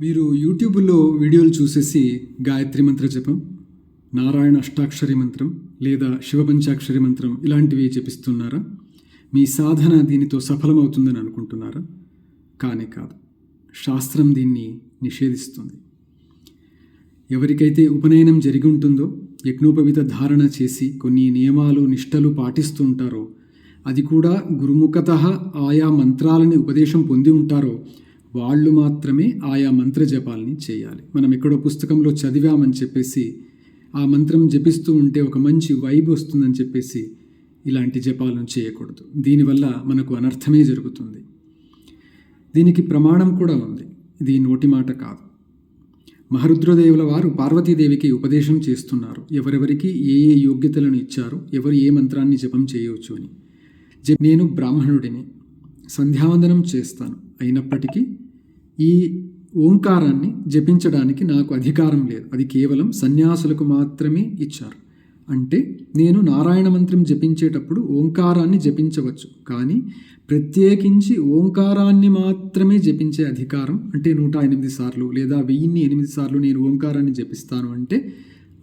మీరు యూట్యూబ్లో వీడియోలు చూసేసి గాయత్రి మంత్ర జపం నారాయణ అష్టాక్షరి మంత్రం లేదా శివపంచాక్షరి మంత్రం ఇలాంటివి జపిస్తున్నారా? మీ సాధన దీనితో సఫలమవుతుందని అనుకుంటున్నారా? కానే కాదు. శాస్త్రం దీన్ని నిషేధిస్తుంది. ఎవరికైతే ఉపనయనం జరిగి ఉంటుందో యజ్ఞోపవిత ధారణ చేసి కొన్ని నియమాలు నిష్టలు పాటిస్తూ ఉంటారో అది కూడా గురుముఖత ఆయా మంత్రాలని ఉపదేశం పొంది ఉంటారో వాళ్ళు మాత్రమే ఆయా మంత్ర జపాలని చేయాలి. మనం ఎక్కడో పుస్తకంలో చదివామని చెప్పేసి ఆ మంత్రం జపిస్తూ ఉంటే ఒక మంచి వైబ్ వస్తుందని చెప్పేసి ఇలాంటి జపాలను చేయకూడదు. దీనివల్ల మనకు అనర్థమే జరుగుతుంది. దీనికి ప్రమాణం కూడా ఉంది. ఇది నోటి మాట కాదు. మహరుద్రదేవుల వారు పార్వతీదేవికి ఉపదేశం చేస్తున్నారు. ఎవరెవరికి ఏ ఏ యోగ్యతలను ఇచ్చారు ఎవరు ఏ మంత్రాన్ని జపం చేయవచ్చు అని. నేను బ్రాహ్మణుడిని. సంధ్యావందనం చేస్తాను. అయినప్పటికీ ఈ ఓంకారాన్ని జపించడానికి నాకు అధికారం లేదు. అది కేవలం సన్యాసులకు మాత్రమే ఇచ్చారు. అంటే నేను నారాయణ మంత్రం జపించేటప్పుడు ఓంకారాన్ని జపించవచ్చు. కానీ ప్రత్యేకించి ఓంకారాన్ని మాత్రమే జపించే అధికారం అంటే నూట ఎనిమిది సార్లు లేదా వెయ్యిన్ని ఎనిమిది సార్లు నేను ఓంకారాన్ని జపిస్తాను అంటే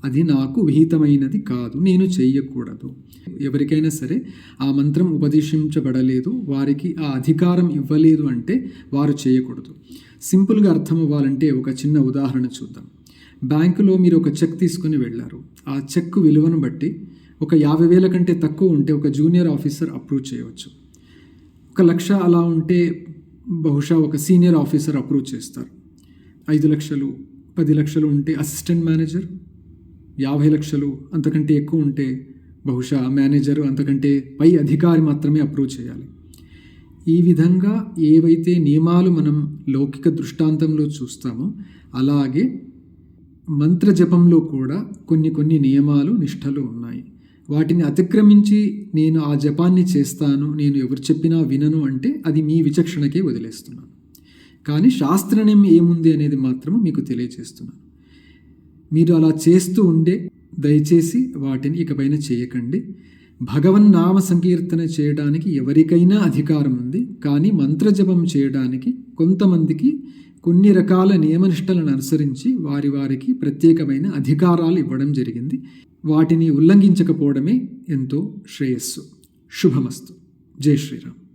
అది నాకు విహితమైనది కాదు నేను చెయ్యకూడదు. ఎవరికైనా సరే ఆ మంత్రం ఉపదేశించబడలేదు వారికి ఆ అధికారం ఇవ్వలేదు అంటే వారు చేయకూడదు సింపుల్గా అర్థం అవ్వాలంటే ఒక చిన్న ఉదాహరణ చూద్దాం. బ్యాంకులో మీరు ఒక చెక్ తీసుకుని వెళ్ళారు. ఆ చెక్ విలువను బట్టి ఒక యాభై వేల కంటే తక్కువ ఉంటే ఒక జూనియర్ ఆఫీసర్ అప్రూవ్ చేయవచ్చు. ఒక లక్ష అలా ఉంటే బహుశా ఒక సీనియర్ ఆఫీసర్ అప్రూవ్ చేస్తారు. ఐదు లక్షలు పది లక్షలు ఉంటే అసిస్టెంట్ మేనేజర్ యాభై లక్షలు అంతకంటే ఎక్కువ ఉంటే బహుశా మేనేజర్ అంతకంటే పై అధికారి మాత్రమే అప్రూవ్ చేయాలి. ఈ విధంగా ఏవైతే నియమాలు మనం లౌకిక దృష్టాంతంలో చూస్తామో అలాగే మంత్ర జపంలో కూడా కొన్ని కొన్ని నియమాలు నిష్టలు ఉన్నాయి. వాటిని అతిక్రమించి నేను ఆ జపాన్ని చేస్తాను నేను ఎవరు చెప్పినా వినను అంటే అది మీ విచక్షణకే వదిలేస్తున్నాను. కానీ శాస్త్రనియం ఏముంది అనేది మాత్రం మీకు తెలియజేస్తున్నాను. మీరు అలా చేస్తూ ఉండే దయచేసి వాటిని ఇకపైన చేయకండి. భగవన్ నామ సంకీర్తన చేయడానికి ఎవరికైనా అధికారం ఉంది. కానీ మంత్రజపం చేయడానికి కొంతమందికి కొన్ని రకాల నియమనిష్టలను అనుసరించి వారి వారికి ప్రత్యేకమైన అధికారాలు ఇవ్వడం జరిగింది. వాటిని ఉల్లంఘించకపోవడమే ఎంతో శ్రేయస్సు. శుభమస్తు. జై శ్రీరామ్.